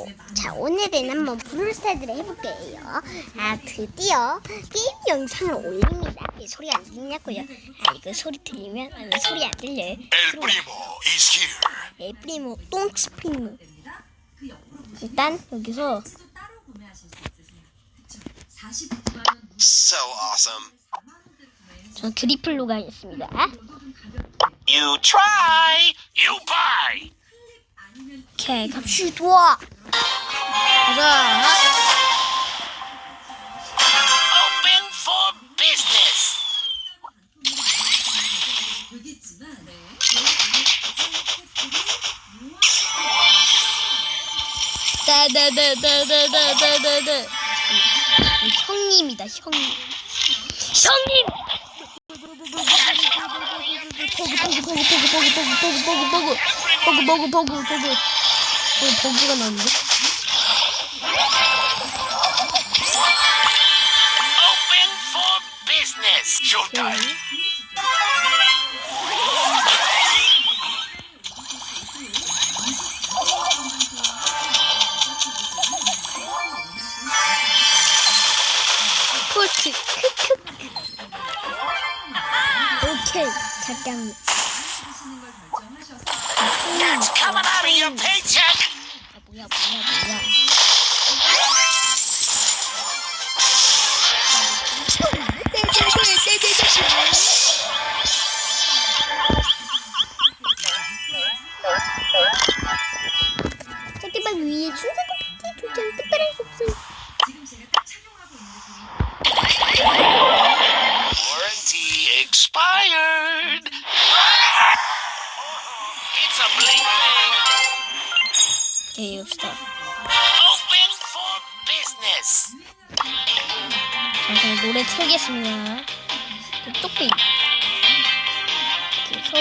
오- 자 오늘은 한번 브롤스타드를 해볼게요. 아 드디어 게임 영상을 올립니다. 이 소리 안 들리냐고요? 아 이거 소리 들리면 아니 소리 안 들려요. Primo is here. 에프리모 똥스프리모. 일단 여기서 So awesome. 전 그리플로 가겠습니다. You try, you buy. 오케이 갑시다. 가자. Open for business. 네네네네네네네네. 형님이다 형님. 형님. 버그 버그 버그 버그 버그 버그 버그 버그 버그 버그 버그 버그 버그 어 버그가 나는데? Open for business. Showtime. 콜트 크크. 오케이 잠깐. That's coming out of your paycheck. 要不要？不要。Business. 잠깐 노래 틀겠습니다. 그 똑비. 그래서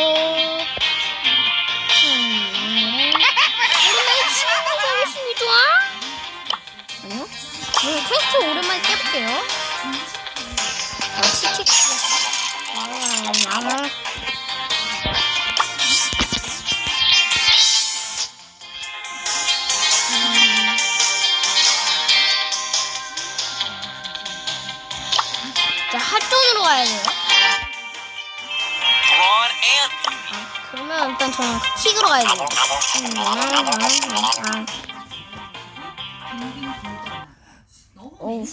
음, 오랜만에 친구가 되겠습니다. 아니요? 오늘 퀘스트 오랜만에 깨볼게요. 아, 치킨. 아, 아. 음. 자, 핫존으로 가야 돼요. 그러면 일단 저는 킥으로 가야 돼요. 음. 어우.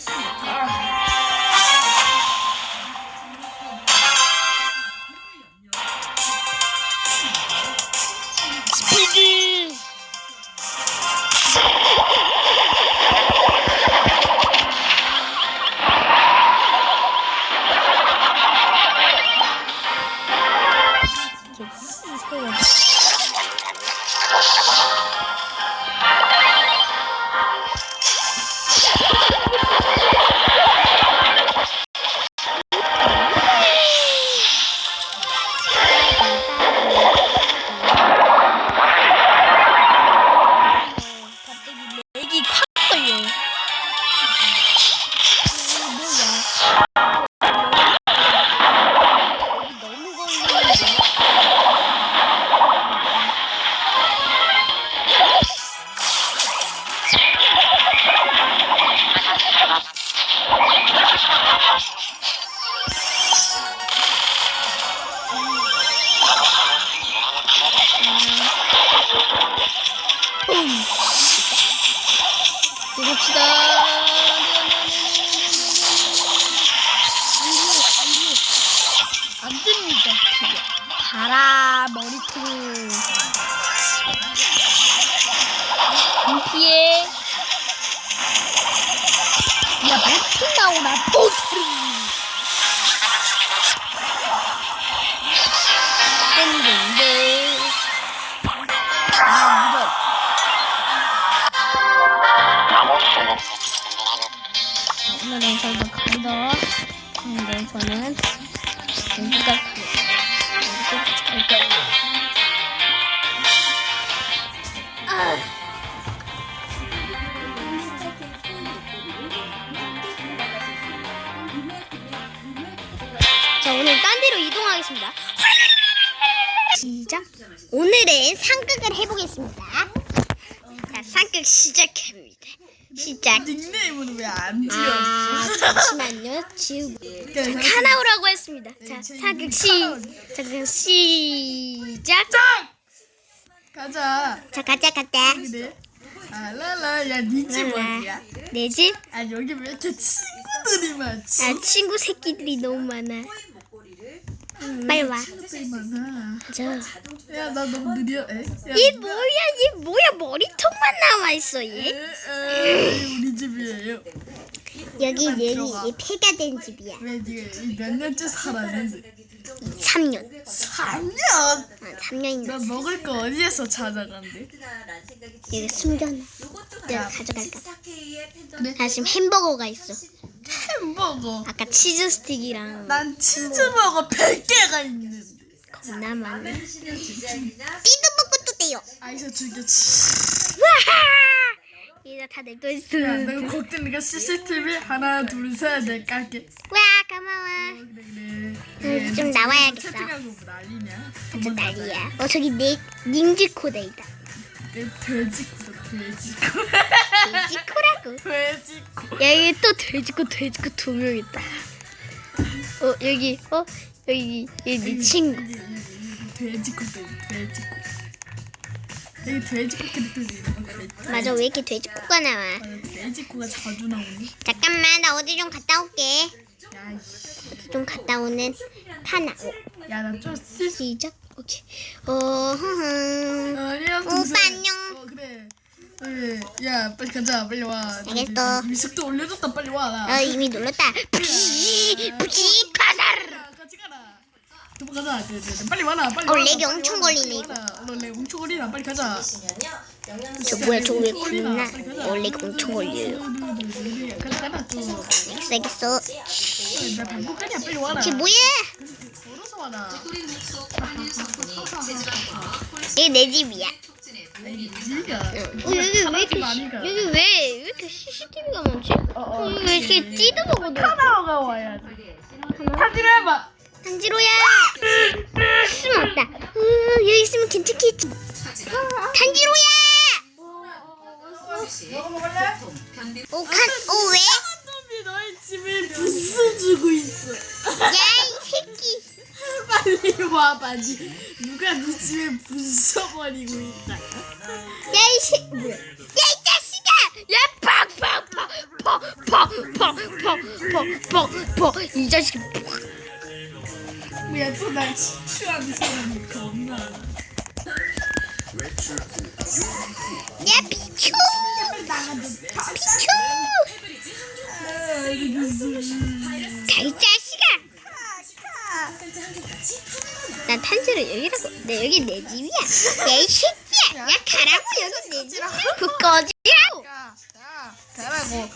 봅시다. 오늘은 저희가 갑니다. 오늘은 저는 여기가. 자 오늘 딴 데로 이동하겠습니다. 시작. 오늘은 상극을 해보겠습니다. 자 상극 시작합니다. 시작. 닉네임은 왜안 아, 지었어? 잠시만요. 지우고. 자, 카나오라고 했습니다. 자, 사극 시, 사극 시작. 가자. 자, 가자, 가자. 그래. 아 라라 야 니집 어디야? 내 집? 아 여기 왜 이렇게 친구들이 많지? 아, 친구 새끼들이 너무 많아. 빨리 와. 야 나 너무 느려. 에? 야, 얘 뭐야? 얘 뭐야? 머리통만 남아 있어 에, 얘. 에, 우리 집이에요. 여기 여기 들어가. 얘 폐가 된 집이야. 왜 네가 이몇 년째 살았는데? 3년. 3년. 아, 3년이나. 나 먹을 거 어디에서 찾아간대? 얘가 숨겨놔. 내가 가져갈까? 그래? 나 지금 햄버거가 있어. 햄버거. 아까 치즈 스틱이랑 난 치즈버거 100개가 있는데. 겁나 많아. 띠도 먹고 또 떼요. 아이서 죽였지. 와하! 얘가 다내 거 있어. 야, 내가 걱정니까 CCTV 하나 둘셋넷 깔게. 와 고마워. 그래 그래. 음, 좀 나와야겠어. 채팅하고 뭐 난리냐? 저 난리야. 어 저기 내 닌지코다 있다. 내 돼지코 돼지코 돼지코라고. 돼지코. 야 여기 또 돼지코 돼지코 두 명 있다. 어 여기 어 여기 내 친구. 돼지코 돼 돼지코. 여기 돼지코 있는 그랬지? 맞아 왜 이렇게 돼지코가 나와? 맞아, 돼지코가 자주 나오니? 잠깐만 나 어디 좀 갔다 올게. 어디 좀 갔다 오는 파나. 야, 나좀 쓸. 시작. 오케이. 어 흐흐. 오빠 안녕. 어, 그래. 야, 빨리 가자. 빨리 와. 알겠어. 이미 속도 올려줬다. 빨리 와. 나. 어 이미 눌렀다. 부지 부지 카사르. 야, 같이 가라. 도망가자. 그래, 그래. 빨리 와라. 빨리 어, 와라. 렉이 빨리 엄청 와라, 걸리네, 빨리 와라. 어, 렉 엄청 걸리나. 빨리 가자. 저 뭐야 저왜 굴나? 원래 엄청 걸려요. 야, 가자, 가자. 또. 알겠어 알겠어. 나 반복하냐. 빨리 와라. 쟤 뭐야? 걸어서 와라. 이게 내 집이야. 어, 여기 왜 이렇게. 여기 왜, 왜 이렇게 CCTV가 많지? 어, 여기 왜 이렇게 찌도 먹어도 하나가 와야지. 사진 해봐. 단지로야 숨었다 어, 여기 있으면 괜찮겠지 단지로야 너가 먹을래? 오, 간, 오, 왜? 너희 집에 부스 주고 있어. 야, 이 새끼. 빨리 와봐. 니 누가 네 집에 부숴버리고 있다. 야, 이 새, 뭐야? 야, 이 자식아! 야, 팍. 이 자식이 팍. 뭐야 또날 취하는 사람이 겁나. 야, 비추! 비추! 이 자식아! 난 탄지로 여기라고. 내 여기 내 집이야. 야, 이 새끼야! 야, 가라고, 여기 내 집이야. 그 가, 가라고.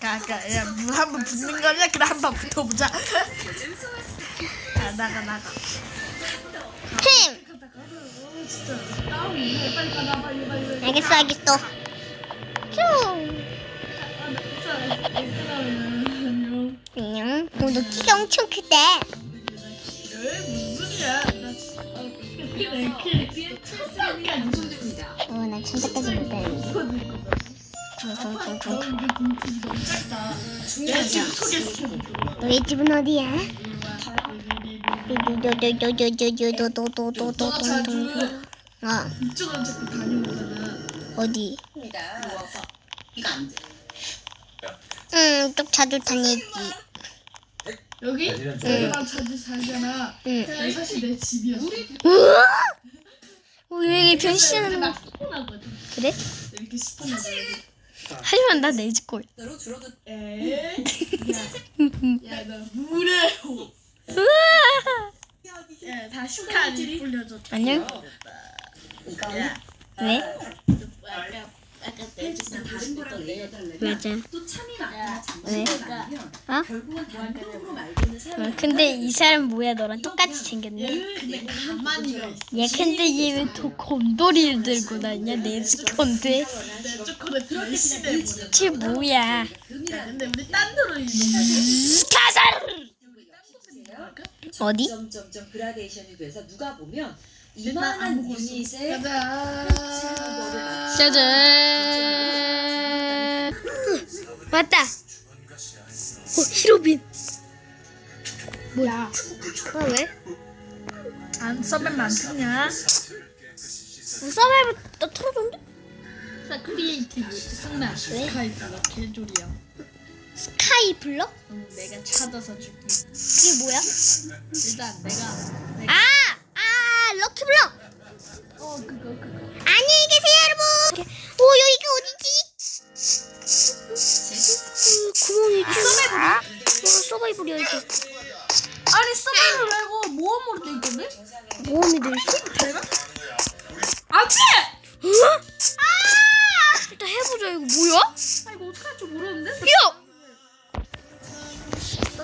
가, 가, 야, 한번 붙는 거냐? 그래 한번 붙어보자. 야, 나가, 나가. 힘! 알겠어, 알겠어. 쭉! 안녕. 어, 너 키가 엄청 크다. 어, 나 천사까지 못하는데. 내집 소개시켜. 너의 집은 어디야? 어. 어디? 응, 쪽 자주 다니지. 여기? 여기만 자주 살잖아. 응. 여기 사실 내 집이었어. 우와! 왜 이렇게 변신하는 나 거? 스폰하거든. 그래? 이렇게 스폰하거든. 하지만 나 내 집 거야. 에이? 야, 야, 너 무례호. 야, 다 슈카지 불려줬다. 안녕? 야, 왜? 네, 맞아. 또 참이나 왜? 어? 어, 근데 이 사람 뭐야 너랑 똑같이 생겼네. 뭐 얘 근데 얘 왜 또 곰돌이를 들고 다니냐 네스콘데. 쟤 뭐야? 근데 우리 음, 어디? 점점점 그라데이션이 돼서 누가 보면. 이만한 유닛을 가자. 짜잔. 왔다. 어, 히로빈. 뭐야? 아, 왜? 안 써면 안 트냐? 서바이벌 나 틀어줬는데? 자 크리에이티브 승나 스카이프가 개조리야. 스카이 블럭? 응, 내가 찾아서 줄게. 이게 뭐야? 일단 내가 내가 아! 아! 럭키 블럭! 어 그거 그거. 안녕히 계세요, 여러분! 오, 여기가 어디지? 음, 구멍이 있지? 서바이벌이야? 어, 서바이벌이야, 이게. 아니 서바이벌 말고 모험으로 돼 있던데? 모험이 돼 있어? 내가? 안돼! 어? 아! 일단 해보자, 이거 뭐야? 아 이거 어떻게 할줄 모르는데? 야!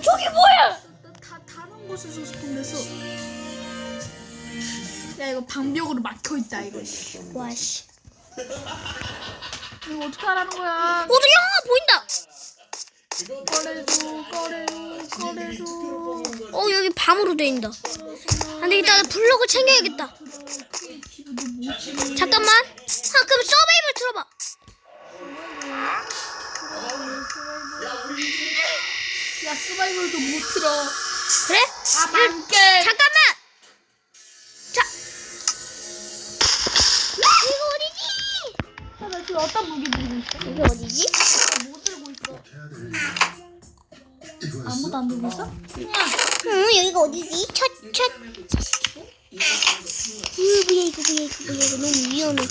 저기 뭐야? 다 다른 곳에서 스폰됐어. 야 이거 방벽으로 막혀 있다 이거. 와, 씨. 이거 어떻게 하라는 거야? 어떻게 하나 보인다! 꺼내줘 꺼내줘 꺼내줘. 어, 여기 밤으로 돼 있다. 안 되겠다, 나 블럭을 챙겨야겠다. 잠깐만. 아, 그럼 서바이벌 들어봐. 야 스바이벌도 못 틀어. 그래? 아 만개. 잠깐 어떤 무기 들고 있어? 이게 어디지? 뭐 들고 있어? 아무도 안 들고 있어? 응, 여기가 어디지? 첫, 첫. 이거 뭐야, 이거 뭐야, 이거 뭐야, 이거 너무 위험해.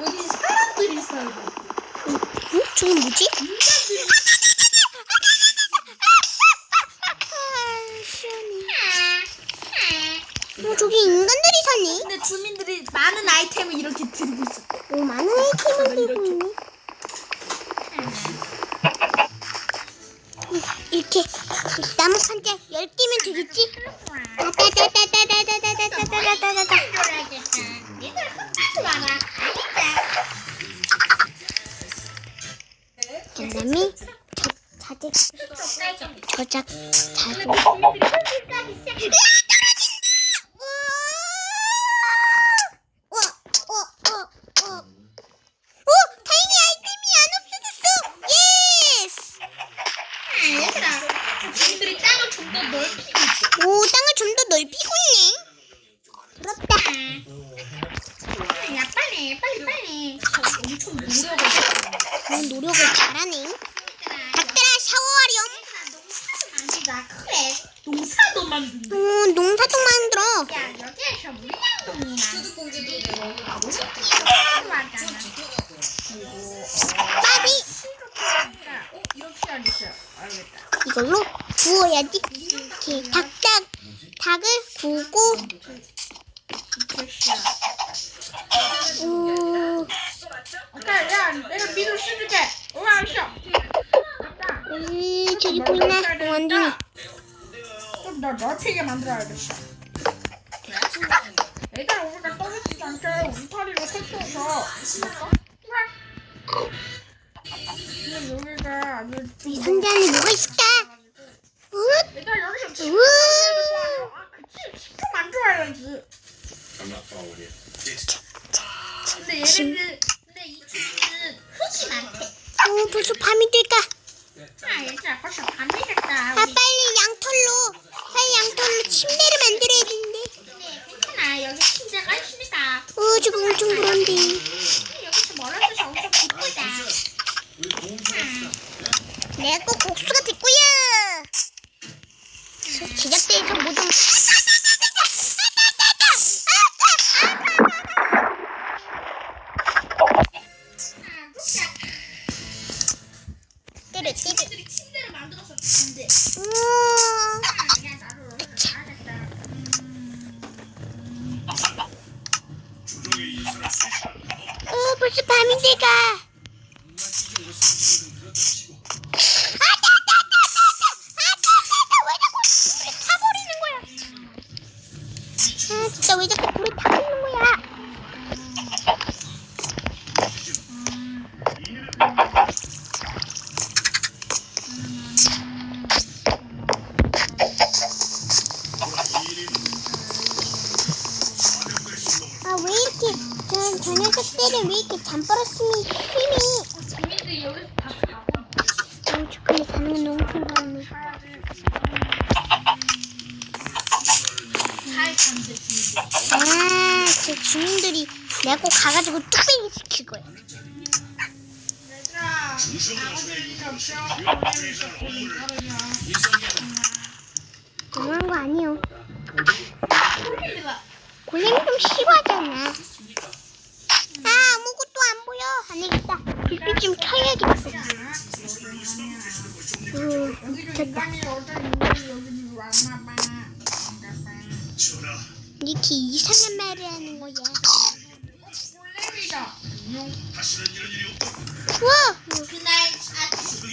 여기 사람들이 살고. 어? 저건 뭐지? 어, 저기 인간들이 사네. 근데 주민들이 많은 아이템을 이렇게 얘들아 지들이 땅을 좀 더 넓히고 있어 오 땅을 좀 더 넓히고 있네. 부럽다. 야 빨리 빨리 빨리. 엄청 노력을 어, 노력을 잘하네. 닭들아 샤워하렴. 농사도 만든다 그래 농사도 만든다. 음, 이걸로 구워야지. 이렇게 닭닭 닭을 구고 우. 우 저기 보이나? 완전히. 좀더 넓히게 만들어야겠어. 우리 탈이로 설치해서 근데 여기가 아주 이 상자에 뭐가 있을까? Ooh. 是旁边这个。 아, 저 주민들이 내가 꼭 가가지고 뚝배기 시킬 거야. 그런 거 아니요. 골렘 좀 싫어하잖아. 아, 아무것도 안 보여. 안 되겠다. 불빛 좀 켜야겠어. 음, 됐다. 이렇게 이상한 말을 하는 거야. 와! 그날 아침.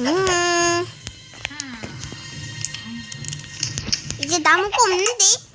음. 이제 남은 거 없는데?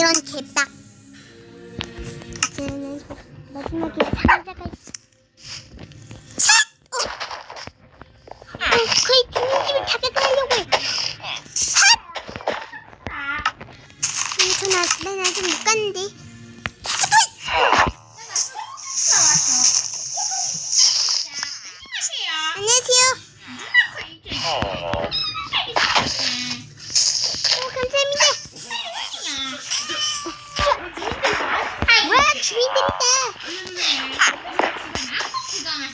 이런 개딱 마지막에